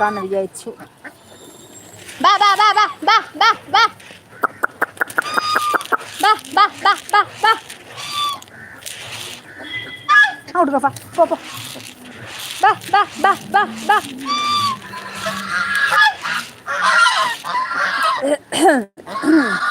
കൊടുക്കാന്ന് വിചാരിച്ചു ബാ ബാ ബാ ബാ ബാ ബാ ബാ ബാ ബാ ബാ ബാ ബാ അങ്ങോട്ട് പോ, പോ പോ ബാ ബാ ബാ ബാ ബാ കാത്തു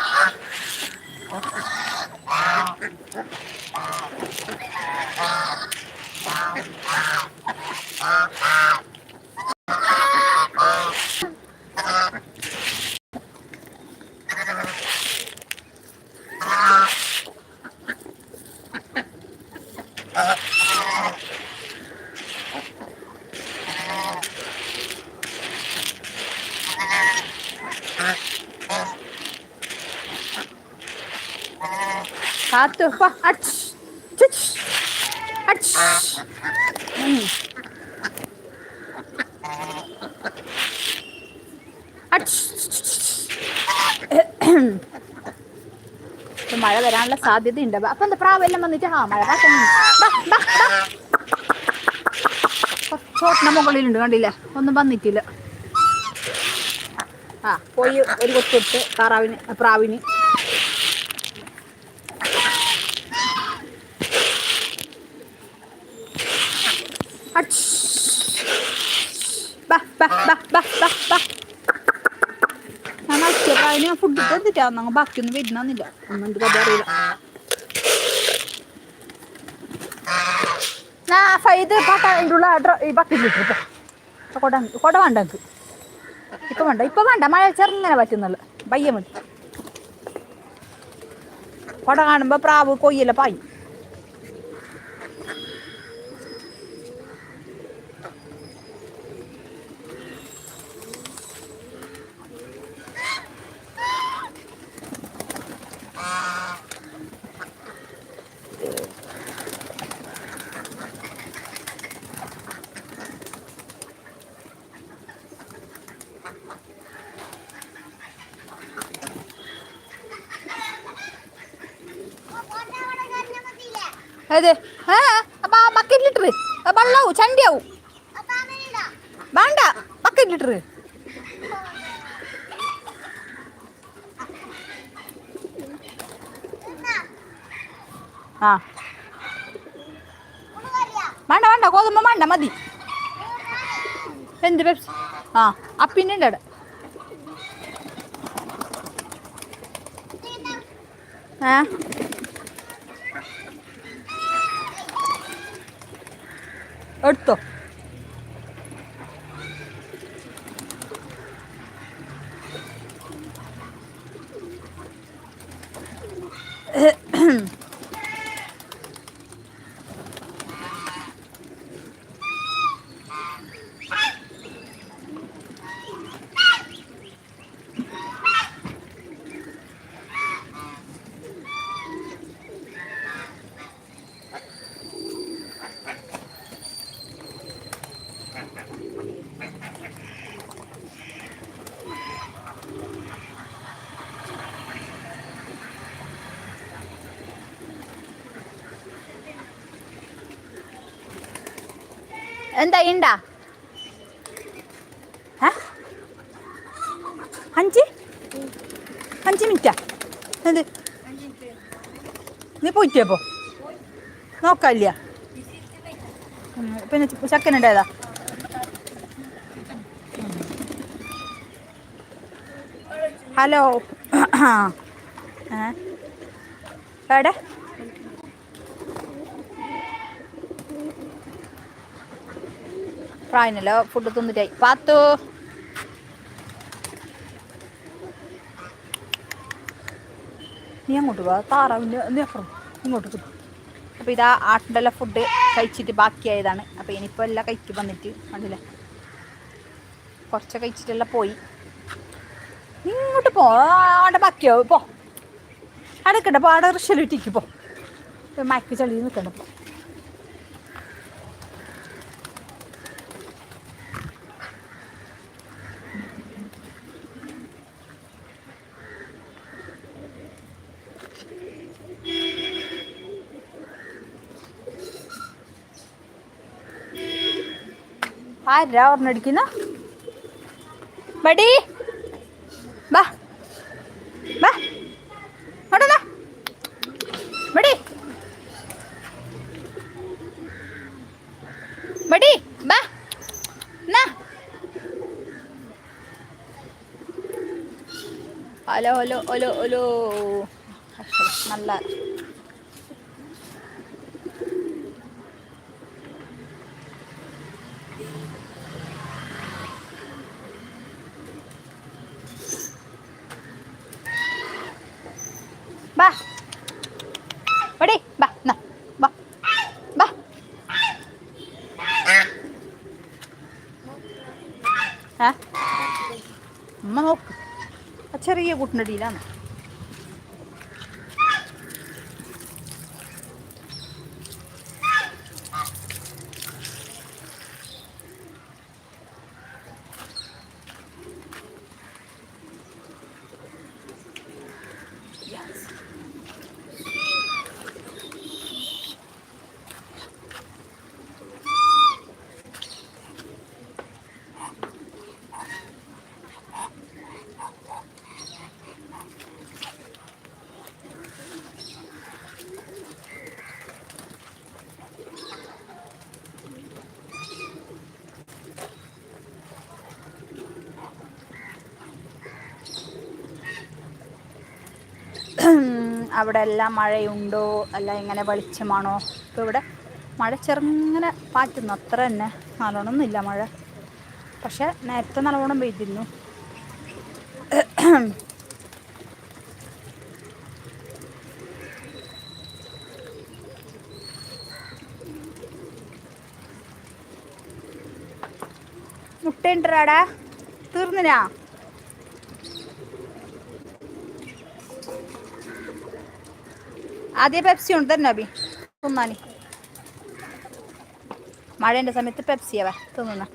മഴ വരാനുള്ള സാധ്യത ഉണ്ട് അപ്പൊ എന്താ പ്രാവെല്ലാം വന്നിട്ട്? ആ മഴ. ചോട്ടിന്റെ മുകളിലുണ്ട് കണ്ടില്ലേ? ഒന്നും വന്നിട്ടില്ല. ആ പോയി ഒരു കൊത്തിട്ട് താറാവിന് പ്രാവിന് അച്ച്. ബാ, ബാ, ബാ, ബാ, ബാ, ബാ. ഞാൻ ഫുഡ് തന്നിട്ടാ ബാക്കിയൊന്നും വരുന്നില്ല ഒന്നും എനിക്ക് കഥ അറിയില്ല. ആ ഫ- ഇത് പാട്ട ഡ്ര- ഈ ബക്കറ്റിലിട്ട് ഇപ്പൊ കൊട കൊട വേണ്ട എനിക്ക്. ഇപ്പൊ വേണ്ട ഇപ്പൊ വേണ്ട. മഴ ചെറുങ്ങനെ പറ്റുന്നുള്ളു. പയ്യ മതി. കൊട കാണുമ്പോ പ്രാവ് കൊയ്യല്ല പായി അതെ ആ അപ്പൊ ആ ബക്കറ്റിലിട്ടറ് വെള്ളാവും ചണ്ടിയാവും വേണ്ട ബക്കറ്റിലിട്ടറ് ആ വേണ്ട വേണ്ട ഗോതമ്പ് വേണ്ട മതി എന്ത് പെപ്സി ആ അപ്പിന്റെ ഉണ്ട് അവിടെ ഏ? എടുത്തോ. എന്താ ഉണ്ടാ ഏ? അഞ്ച്? അഞ്ച് മിനിറ്റാ. എന്ത്? നീ പോയിട്ടേപ്പോ നോക്കാല്ല പിന്നെ ചക്കനുണ്ടായതാ ഹലോ. ആ എവിടെ? പ്രായനല്ലോ ഫുഡ് തിന്നിട്ടായി. പാത്തു. നീ അങ്ങോട്ട് പോവാ താറാവിന്റെ നീ ഇങ്ങോട്ട് പോ. അപ്പോൾ ഇതാ ആട്ടിന്റെ ഫുഡ് കഴിച്ചിട്ട് ബാക്കിയായതാണ്. അപ്പോൾ ഇനിയിപ്പോൾ എല്ലാം കഴിച്ചു വന്നിട്ട്. കണ്ടില്ലേ? കുറച്ച് കഴിച്ചിട്ടെല്ലാം പോയി. ഇങ്ങോട്ട് പോ അവിടെ ബാക്കിയാവും. പോ. അടക്കണ്ട പോ അവിടെ പോ. മയക്ക് ചളി നിൽക്കണ്ട പോ. ആരാ ഓർമ്മടിക്കുന്ന മടി. ബാ. ബാ. കൊണ്ടുവന്നാ ബടി ബടി ബാ. എന്നാ? Hello hello hello hello. നല്ല ബാ. ബഡി ബാ എന്നാ ബാ ബാ. ഏ? അമ്മ നോക്ക്. ആ ചെറിയ കുട്ടിന്റെ അടിയിലാണ്. അവിടെ എല്ലാം മഴയുണ്ടോ? അല്ല ഇങ്ങനെ വെളിച്ചമാണോ? ഇപ്പോൾ ഇവിടെ മഴ ചെറുങ്ങനെ പാറ്റുന്നു. അത്ര തന്നെ. നല്ലോണമൊന്നുമില്ല മഴ. പക്ഷെ നേരത്തെ നല്ലോണം പെയ്തിരുന്നു. മുട്ടയുണ്ടടാ തീർന്നിനാ? ആദ്യം പെപ്സി ഉണ്ട് തന്നെ അബി തിന്നാനി. മഴേന്റെ സമയത്ത് പെപ്സിയാവേ തിന്നുന്ന.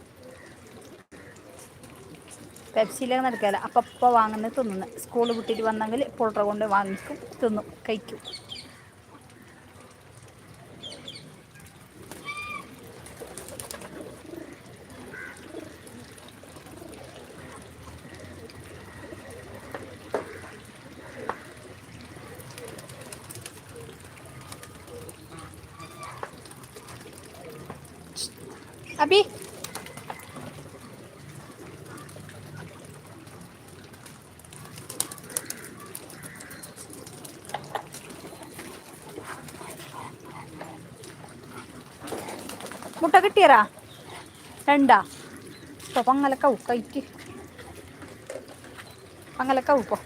പെപ്സിയിലേക്ക് നടക്കാല അപ്പം അപ്പം വാങ്ങുന്നത് തിന്നുന്നു. സ്കൂൾ വിട്ടിട്ട് വന്നെങ്കിൽ പൊട്ടറ കൊണ്ട് വാങ്ങിക്കും തിന്നും കഴിക്കും അബി കിട്ടിയറാ രണ്ടാ. ഇപ്പൊ പങ്ങലക്കാവും കൈക്ക്. പങ്ങലക്കാവും ഇപ്പൊ.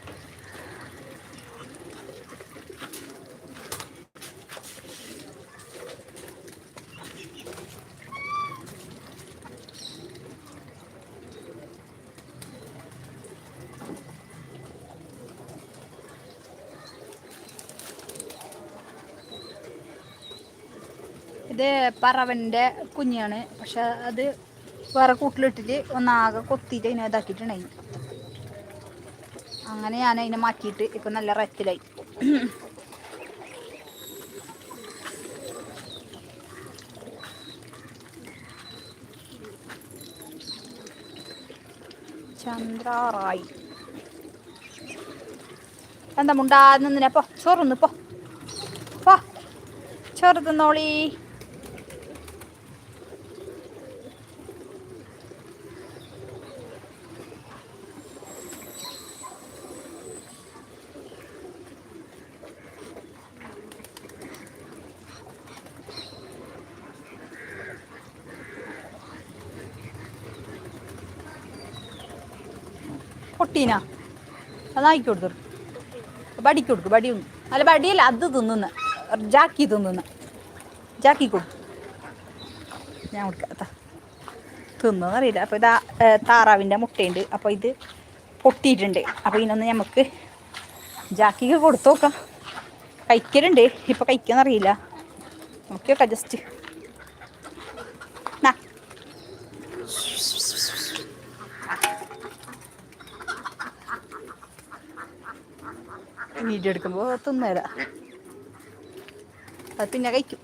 ഇത് പറവന്റെ കുഞ്ഞാണ്. പക്ഷെ അത് വേറെ കൂട്ടിലിട്ടിട്ട് ഒന്നാകെ കൊത്തിയിട്ട് അതിനെ ഇതാക്കിയിട്ടുണ്ടായി. അങ്ങനെ ഞാൻ അതിനെ മാറ്റിയിട്ട് ഇപ്പം നല്ല റത്തിലായി ചന്ദ്രായി എന്താ മുണ്ടാ നിന്നിനെ? പോ ചോറ് പോ. പോ. ചോറ് തിന്നോളി. പൊട്ടീനാ അതാക്കി കൊടുത്തു. ബടിക്ക് കൊടുക്കും ബടി അല്ല ബടിയല്ല അത് തിന്നുന്ന. ജാക്കി തിന്നുന്ന. ജാക്കി കൊടുക്കും ഞാൻ കൊടുക്കാത്ത തിന്നറിയില്ല അപ്പോൾ ഇതാ താറാവിന്റെ മുട്ടയുണ്ട്. അപ്പോൾ ഇത് പൊട്ടിയിട്ടുണ്ട്. അപ്പോൾ ഇതിനൊന്ന് നമുക്ക് ജാക്കിക്ക് കൊടുത്തു നോക്കാം കഴിക്കലുണ്ട്. ഇപ്പോൾ കഴിക്കാന്നറിയില്ല. നോക്കി നോക്കാം ജസ്റ്റ് നാ വീഡിയോ എടുക്കുമ്പോൾ തിന്നേരാ. അത് പിന്നെ കഴിക്കും.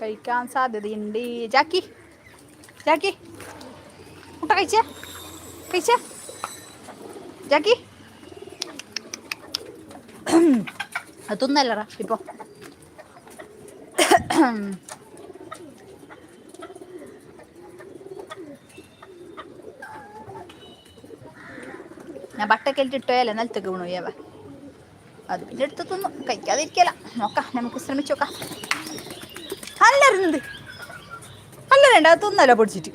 കഴിക്കാൻ സാധ്യതയുണ്ട്. ജാക്കി ജാക്കി. മുട്ട കഴിച്ച? കഴിച്ച? ജാക്കി. അത് തിന്നല്ലടാ ഇപ്പോ. ഞാൻ ബട്ടക്കെലിട്ട് നിലത്തേക്ക് വീണു പോയവ അത് പിന്നെ എടുത്ത് തിന്നു കഴിക്കാതിരിക്കല. നോക്കാം നമുക്ക് ശ്രമിച്ചു നോക്കാം. അല്ല അത് തിന്നല്ലോ പൊടിച്ചിട്ട്.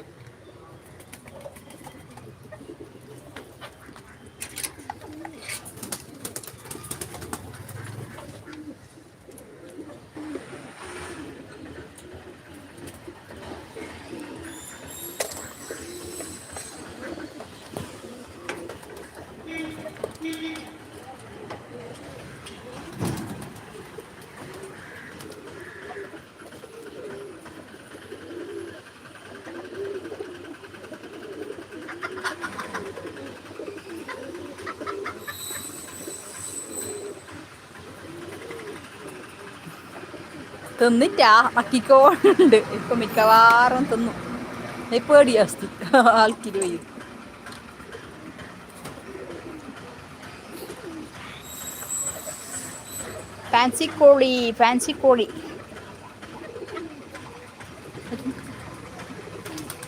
തിന്നിട്ടാ മക്കിക്കോണ്ട് ഇപ്പൊ മിക്കവാറും തിന്നു. പേടിയ അവസ്ഥ. ആൾക്കിരി വയ്യ ഫാൻസി കോഴി ഫാൻസി കോഴി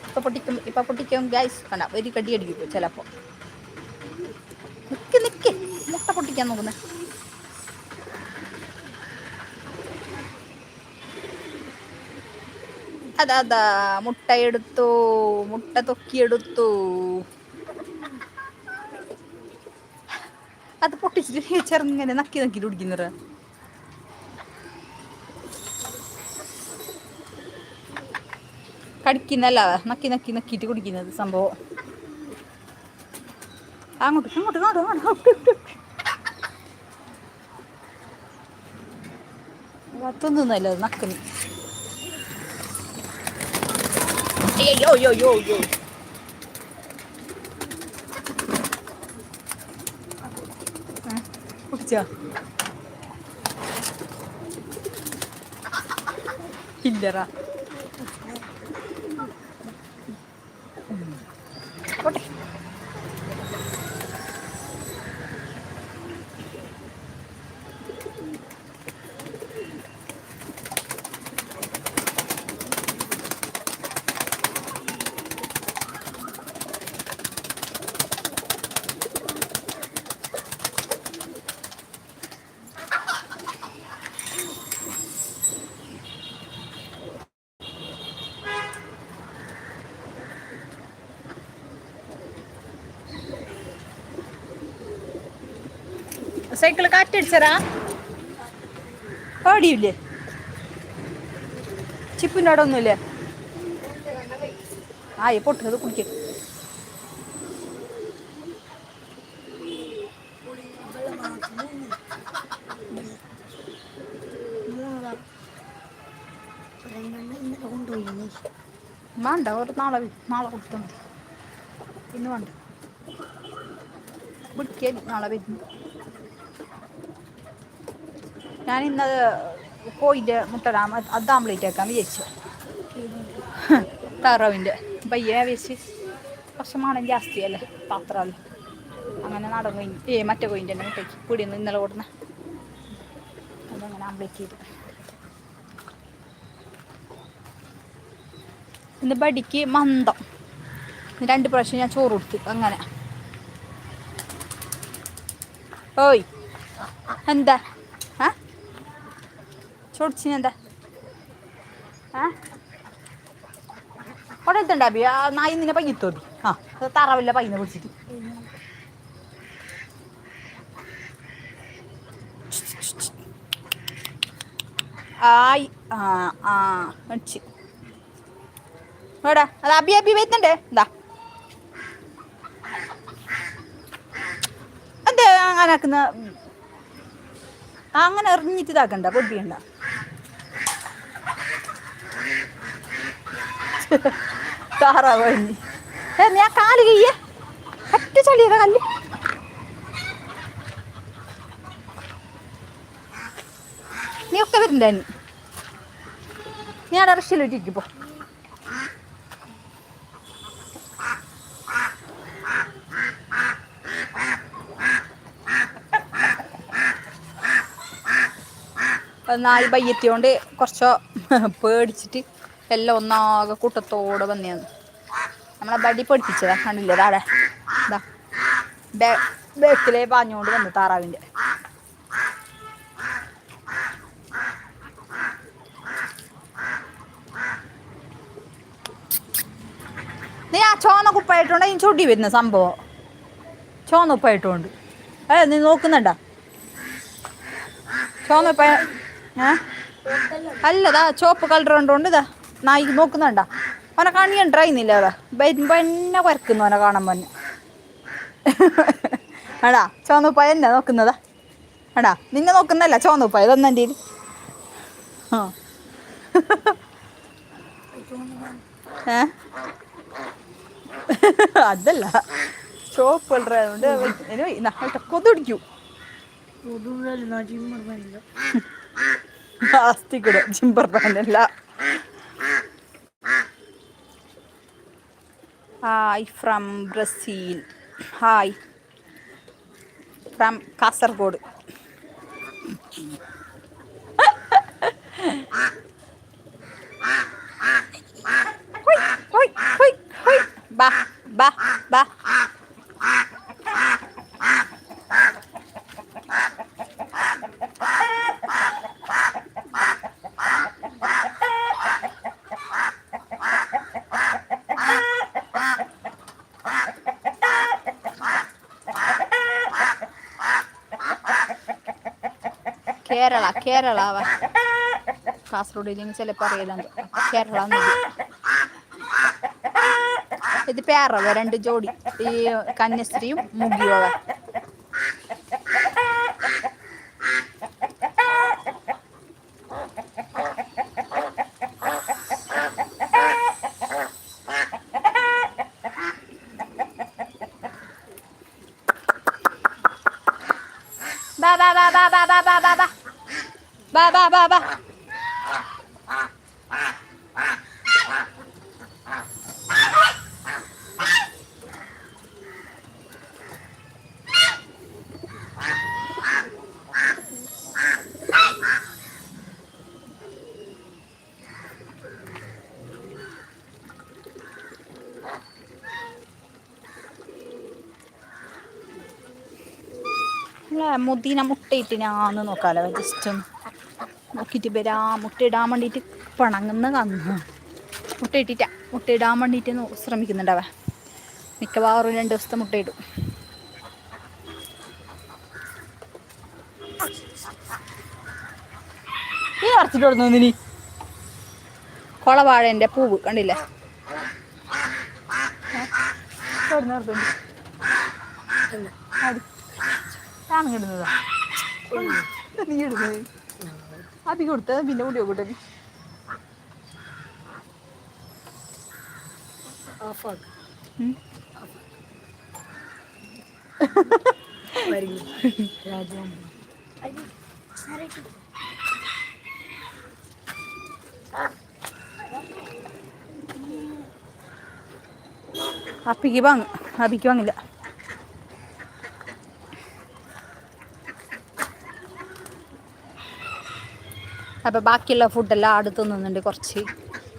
ഇപ്പൊ പൊട്ടിക്കും ഇപ്പൊ പൊട്ടിക്കും ഗ്യാസ് കണ്ട ഒരു കടി അടിക്കും ചിലപ്പോ. നിക്ക് നിക്ക്. മുട്ട പൊട്ടിക്കാൻ നോക്കുന്നേ. അതാ അതാ മുട്ട എടുത്തു മുട്ട തൊക്കിയെടുത്തു. അത് പൊട്ടിച്ചിട്ട് ചെറുങ്ങനെ നക്കി നക്കി കുടിക്കുന്നത് കടിക്കുന്നല്ല നക്കി നക്കി നക്കിയിട്ട് കുടിക്കുന്നത് സംഭവം. അങ്ങോട്ട് അങ്ങോട്ട് അങ്ങോട്ട് അങ്ങോട്ട് തിന്നുന്നല്ല നക്കുന്നു. Ej, oj, oj, oj, oj. Gdzie? Hildera. Cycle കാറ്റടിച്ചറാ ഓടിയില്ലേ ചിപ്പിന്റെ അവിടെ ഒന്നുമില്ലേ? ആ ഈ പൊട്ടത് കുടിക്കും. വേണ്ട ഒരു നാളെ നാളെ കൊടുത്താൽ മതി. ഇന്ന് വേണ്ട. കുടിക്കാൻ നാളെ വരുന്നു. ഞാൻ ഇന്നത് കോയിന്റെ മുട്ടടാം അത് ആംപ്ലേറ്റ് ആക്കാൻ വിചാരിച്ചു. താറാവിന്റെ പയ്യെ വെച്ച് കുറച്ച് മണം ജാസ്തി അല്ലേ? പാത്രമല്ലേ? അങ്ങനെ നാടൻ കോയിൻ ഏ മറ്റേ കോയിന്റെ തന്നെ മുട്ടയ്ക്ക്. പിടിയെന്ന് ഇന്നലെ കൊടുന്ന. അതങ്ങനെ ആംപ്ലേറ്റ് ചെയ്തു. ഇന്ന് ബടിക്ക് മന്ദം. രണ്ട് പ്രാവശ്യം ഞാൻ ചോറ് കൊടുത്തു. അങ്ങനെ. ഓയ്. എന്താ? ആ ചോദിച്ചിനെന്താ ആ അവിടെ എത്തണ്ടാബി ആ നായി നിന്നെ പയ്യത്തോബി ആ തറവില്ല പയ്യനെ പിടിച്ചിട്ട്. ആയി. ആ ആ അടിച്ച്. അത് അബി അബി വരുന്നുണ്ടേ. എന്താ എന്താ അങ്ങനെ ആക്കുന്ന അങ്ങനെ എറിഞ്ഞിട്ട് ഇതാക്കണ്ട പൊടിയണ്ട. താറാവ് ഏ നീ ആ കാൽ കയ്യേ. പറ്റ ചളിയത കല്ല് നീ ഒക്കെ വരില്ല നീ നീ അവിടെ നാല് ബയ്യത്തിയോണ്ട് കുറച്ചോ പേടിച്ചിട്ട് എല്ലാം ഒന്നാകെ കൂട്ടത്തോടെ വന്നെയാണ് നമ്മളെ ബടി പഠിപ്പിച്ചതാ കണ്ടില്ലേ? താഴെ ഇതാ. ബേക്കിലേ പാഞ്ഞുകൊണ്ട് വന്നു താറാവിന്റെ. നീ ആ ചോന്ന കുപ്പായിട്ടുണ്ട് ഈ ചൊടി വരുന്ന സംഭവം. ചോന്ന ഉപ്പായിട്ടുണ്ട് ഏ നീ നോക്കുന്നുണ്ടാ? ചോന്ന ഉപ്പായ ഏ? അല്ലതാ ചോപ്പ് കളർ ഉണ്ടോണ്ട് ഇതാ. നായി നോക്കുന്നുണ്ട? ഓനെ കണി ഉണ്ടായിരുന്നില്ല അതാ വരുമ്പോ എന്നെ വരക്കുന്നു ഓനെ കാണാൻ പോന്നെ എടാ ചോന്നൂപ്പായ എന്നെ നോക്കുന്നതാ? എടാ നിന്നെ നോക്കുന്നല്ല ചോന്നൂപ്പായ ഇതൊന്നെ ആ. ഏ? അതല്ല. ചോപ്പ് കളർ ജിംബർ പാനല്ല hi from Brazil hi from Kasaragod ഹോയ്, ഹോയ്, ഹോയ്, ഹോയ്. ബാ ബാ ബാ കേരള കേരള കാസർഗോഡ് ഇല്ലെങ്കിൽ ചിലപ്പോൾ അറിയില്ല കേരള ഇത് പേറവ രണ്ട് ജോഡി. ഈ കന്യസ്ത്രീയും മുഗിയും അവ ബാ ബാ ബാ ബാ ബാ ബാ ബാ ബാ. ബാ ബാ ബാ ബാ. ബാ മുട്ടയിട്ട് ഞാൻ നോക്കാലോ ജസ്റ്റ് നോക്കിയിട്ട് വരാ മുട്ടയിടാൻ വേണ്ടിയിട്ട് പിണങ്ങുന്ന കന്നു. മുട്ടയിട്ടിട്ട മുട്ടയിടാൻ വേണ്ടിയിട്ട് ശ്രമിക്കുന്നുണ്ടവ മിക്കവാറും രണ്ട് ദിവസത്തെ മുട്ടയിടും ഈ അടച്ചിട്ട് കൊടുത്തു നീ കൊളവാഴേന്റെ പൂവ് കണ്ടില്ലേ? ആണ് കിടുന്നതാ നീ ഇടുന്നത് അധികം കൊടുത്തത് പിന്നെ കൂടി കൂട്ടി അപ്പിക്ക് വാങ്ങ. അപ്പിക്ക് വാങ്ങില്ല. അപ്പോൾ ബാക്കിയുള്ള ഫുഡെല്ലാം അടുത്ത് നിന്നുണ്ട് കുറച്ച്.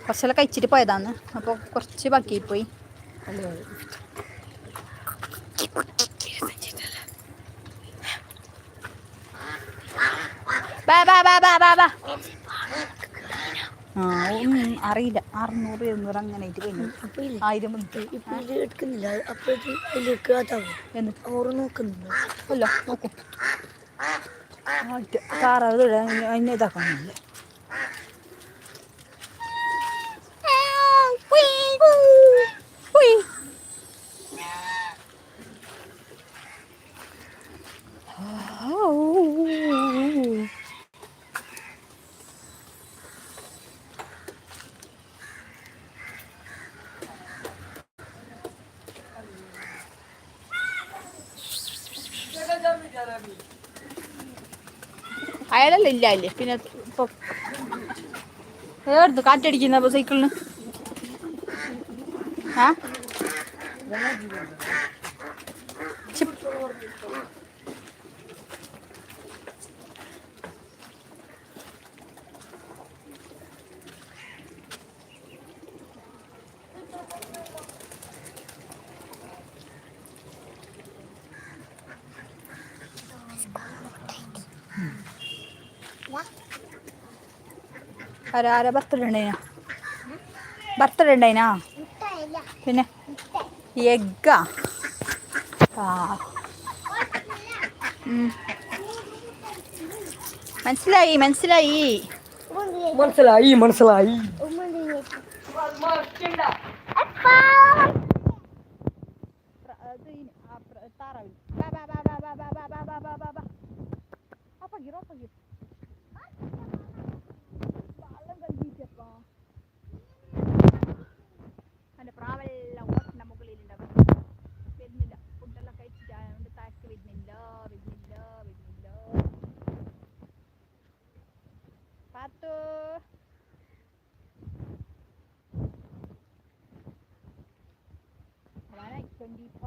കുറച്ചെല്ലാം കഴിച്ചിട്ട് പോയതാന്ന് അപ്പോൾ കുറച്ച് ബാക്കി പോയി. അറിയില്ല. അറുന്നൂറ് എഴുന്നൂറ് അങ്ങനെ ആയിരം എടുക്കുന്നില്ല. അപ്പോഴേക്കും നോക്കുന്നുണ്ടോ. അല്ല നോക്കും. ആ കാറത് അതിനെ ഇതാക്കണമെന്നില്ല അയാളല്ല ഇല്ല. അല്ലേ പിന്നെ ഇപ്പൊ ഏടുന്നു കാറ്റടിക്കുന്ന അപ്പൊ സൈക്കിളിന് ആ? ചിപ്പ്. ആരാ ആരാ? ബർത്ത്ഡേ ഉണ്ടായിനാ ബർത്ത്ഡേ ഉണ്ടായിനാ പിന്നെ? എഗ്ഗാ. മനസ്സിലായി മനസ്സിലായി. മനസ്സിലായി മനസ്സിലായി. 70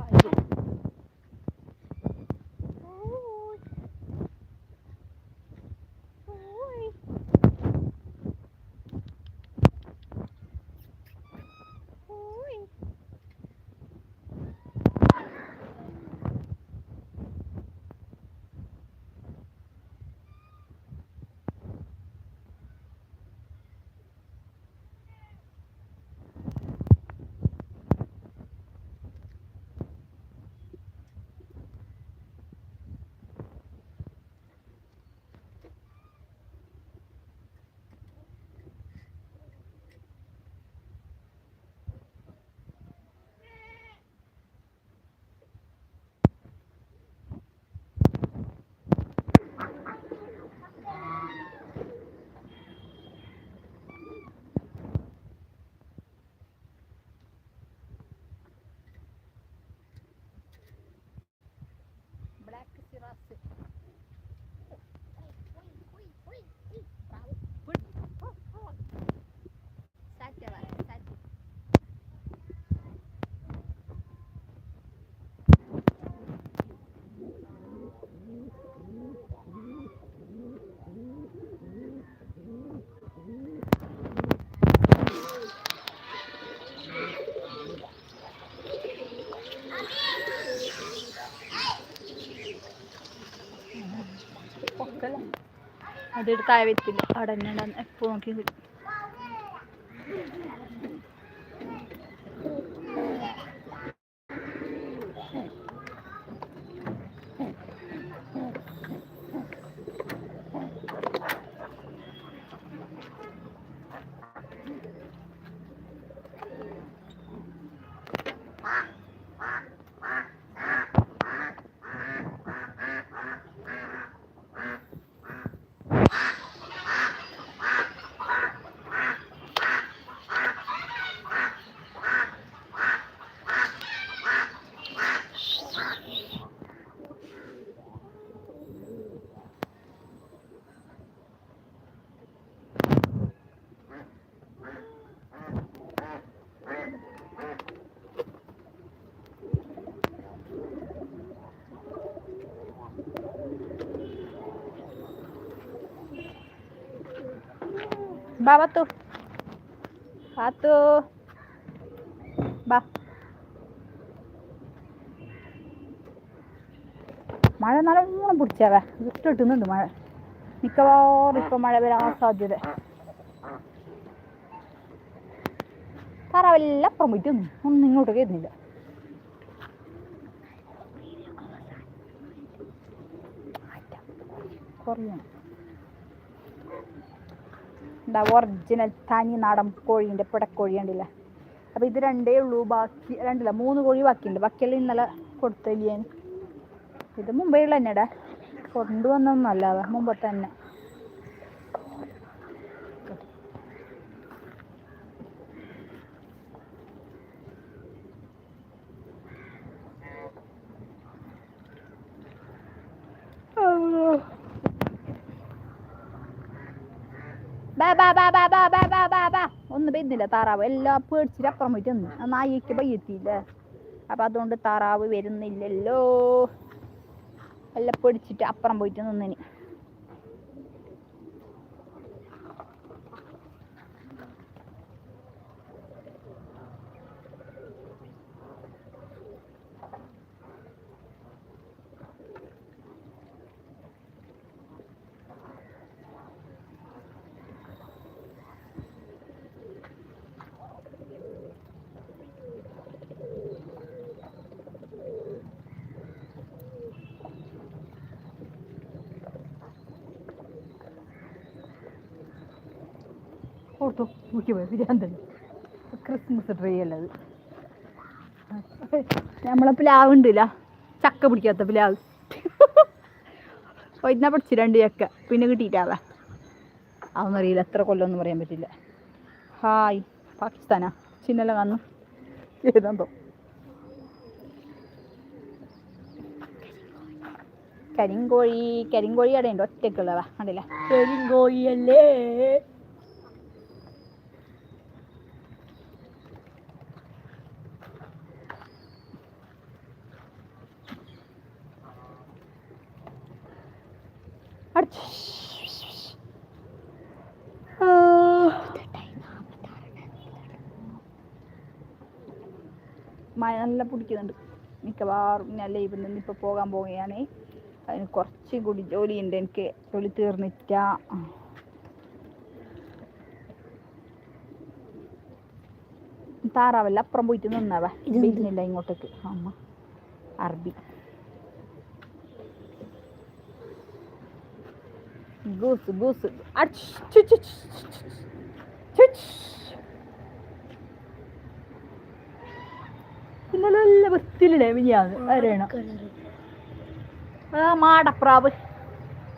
അതെടുത്ത് താഴെ വെച്ചില്ല. അവിടെ തന്നെ എപ്പോൾ നോക്കി ബാ പത്തു പാത്തു ബാ. മഴ നല്ലോണം പിടിച്ചാവേ. ഇട്ടിട്ടുന്നുണ്ട് മഴ. മിക്കവാറും ഇപ്പൊ മഴ വരാൻ സാധ്യത. താറാവെല്ലാം അപ്പുറം പോയിട്ട് നിന്നു. ഒന്നും ഇങ്ങോട്ട് കയറുന്നില്ല കുറയണം എന്താ ഒറിജിനൽ തനി നാടൻ കോഴീന്റെ പിടക്കോഴി ഉണ്ടല്ലേ അപ്പോൾ ഇത് രണ്ടേ ഉള്ളൂ ബാക്കി രണ്ടില്ല മൂന്ന് കോഴി ബാക്കിയുണ്ട്. ബാക്കിയെല്ലാം ഇന്നലെ കൊടുത്തില്ല ഇത് മുമ്പേ ഉള്ള തന്നെടാ കൊണ്ടുവന്നൊന്നല്ല മുമ്പത്തെ തന്നെ വരുന്നില്ല. താറാവ് എല്ലാം പേടിച്ചിട്ട് അപ്പുറം പോയിട്ട് ആ നായിക്ക് പയ്യെത്തിയില്ലേ അപ്പം അതുകൊണ്ട് താറാവ് വരുന്നില്ലല്ലോ. എല്ലാം പേടിച്ചിട്ട് അപ്പുറം പോയിട്ട് നിന്നിന് നോക്കി പോയി ക്രിസ്മസ് ട്രീ അല്ലത് നമ്മളെ പ്ലാവ് ഉണ്ടല്ല. ചക്ക പിടിക്കാത്ത പ്ലാവ്. ഒന്നാ പഠിച്ചു രണ്ട് ചക്ക. പിന്നെ കിട്ടിയിട്ടാവാ അതൊന്നും അറിയില്ല എത്ര കൊല്ലമൊന്നും പറയാൻ പറ്റില്ല. ഹായ് പാകിസ്ഥാനാ? ചിന്നല വന്നു ഏതാണ്ടോ. കരിങ്കോഴി കരിങ്കോഴി അവിടെ ഉണ്ട് ഒറ്റക്കുള്ളതാ കണ്ടില്ല അടിച്ച്. മഴ നല്ല പിടിക്കുന്നുണ്ട്. മിക്കവാറും ഞാൻ ലൈവിൽ നിന്ന് ഇപ്പോൾ പോകാൻ പോവുകയാണ്. അതിന് കുറച്ചും കൂടി ജോലി ഉണ്ട് എനിക്ക് ജോലി തീർന്നിട്ട. താറാവല്ല അപ്പുറം പോയിട്ട് നിന്നവ. ഇരുന്നില്ല ഇങ്ങോട്ടേക്ക്. അമ്മ അറബി. ഗൂസ് ഗൂസ്. ഇന്നലെ നല്ല വൃത്തിയില്ലേ മിനിയാന്ന് വരണം ആ മാടപ്രാവ്.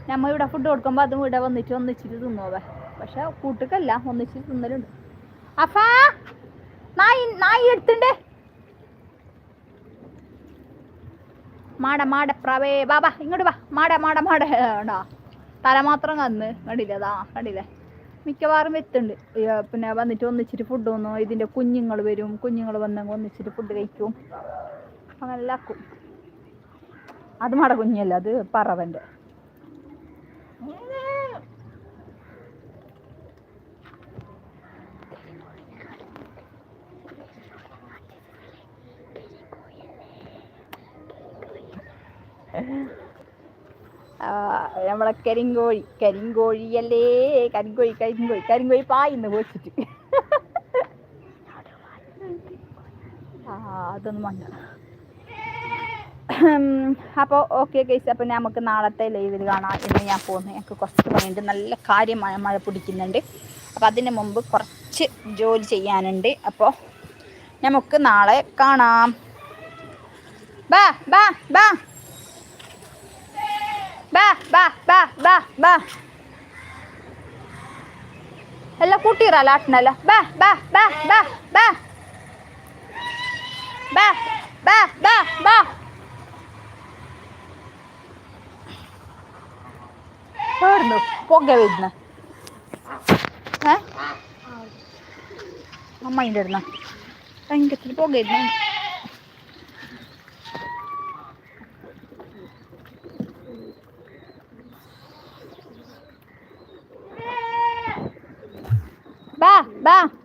നമ്മ ഇവിടെ ഫുഡ് കൊടുക്കുമ്പോൾ അതും ഇവിടെ വന്നിട്ട് ഒന്നിച്ചിട്ട് തിന്നോവേ. പക്ഷെ കൂട്ടുക്കല്ല ഒന്നിച്ചിട്ട് തിന്നലുണ്ട്. അഫാ! നായി നായി എടുത്തിണ്ടേ. മാട മാട മാടപ്രാവേ ബാബാ ഇങ്ങോട്ട് വാ. മാട മാട മാട. ഉണ്ടാ? തല മാത്രം കന്ന്. കണ്ടില്ലേ? അതാ കണ്ടില്ലേ? മിക്കവാറും എത്തുണ്ട് പിന്നെ വന്നിട്ട് ഒന്നിച്ചിട്ട് ഫുഡ് വന്നു ഇതിന്റെ കുഞ്ഞുങ്ങൾ വരും. കുഞ്ഞുങ്ങൾ വന്നെങ്കിൽ ഒന്നിച്ചിട്ട് ഫുഡ് കഴിക്കും. അങ്ങനെ ആക്കും. അത് മട കുഞ്ഞല്ല അത് പറവന്റെ ആ, നമ്മളെ കരിങ്കോഴി കരിങ്കോഴിയല്ലേ? കരിങ്കോഴി കരിങ്കോഴി കരിങ്കോഴി പായിന്ന് പോയിച്ചിട്ട് ആ അതൊന്നും വേണ്ട അപ്പോൾ ഓക്കെ കേസ് അപ്പോൾ നമുക്ക് നാളത്തെ ലൈവിൽ കാണാം. എന്ന് ഞാൻ പോകുന്നു. ഞങ്ങൾക്ക് കുറച്ച് പണിയുണ്ട്. നല്ല കാര്യമായ മഴ പിടിക്കുന്നുണ്ട്. അപ്പോൾ അതിന് മുമ്പ് കുറച്ച് ജോലി ചെയ്യാനുണ്ട്. അപ്പോൾ നമുക്ക് നാളെ കാണാം. ബാ ബാ ബാ. ba, ba, ba, ba, ba. Ella kuri ralat nela. Ba, ba, ba, ba, ba. Ba, ba, ba, ba. Hore, pogi aja. Hah? Mama ini dengar nana. Tapi kita. Ba, ba.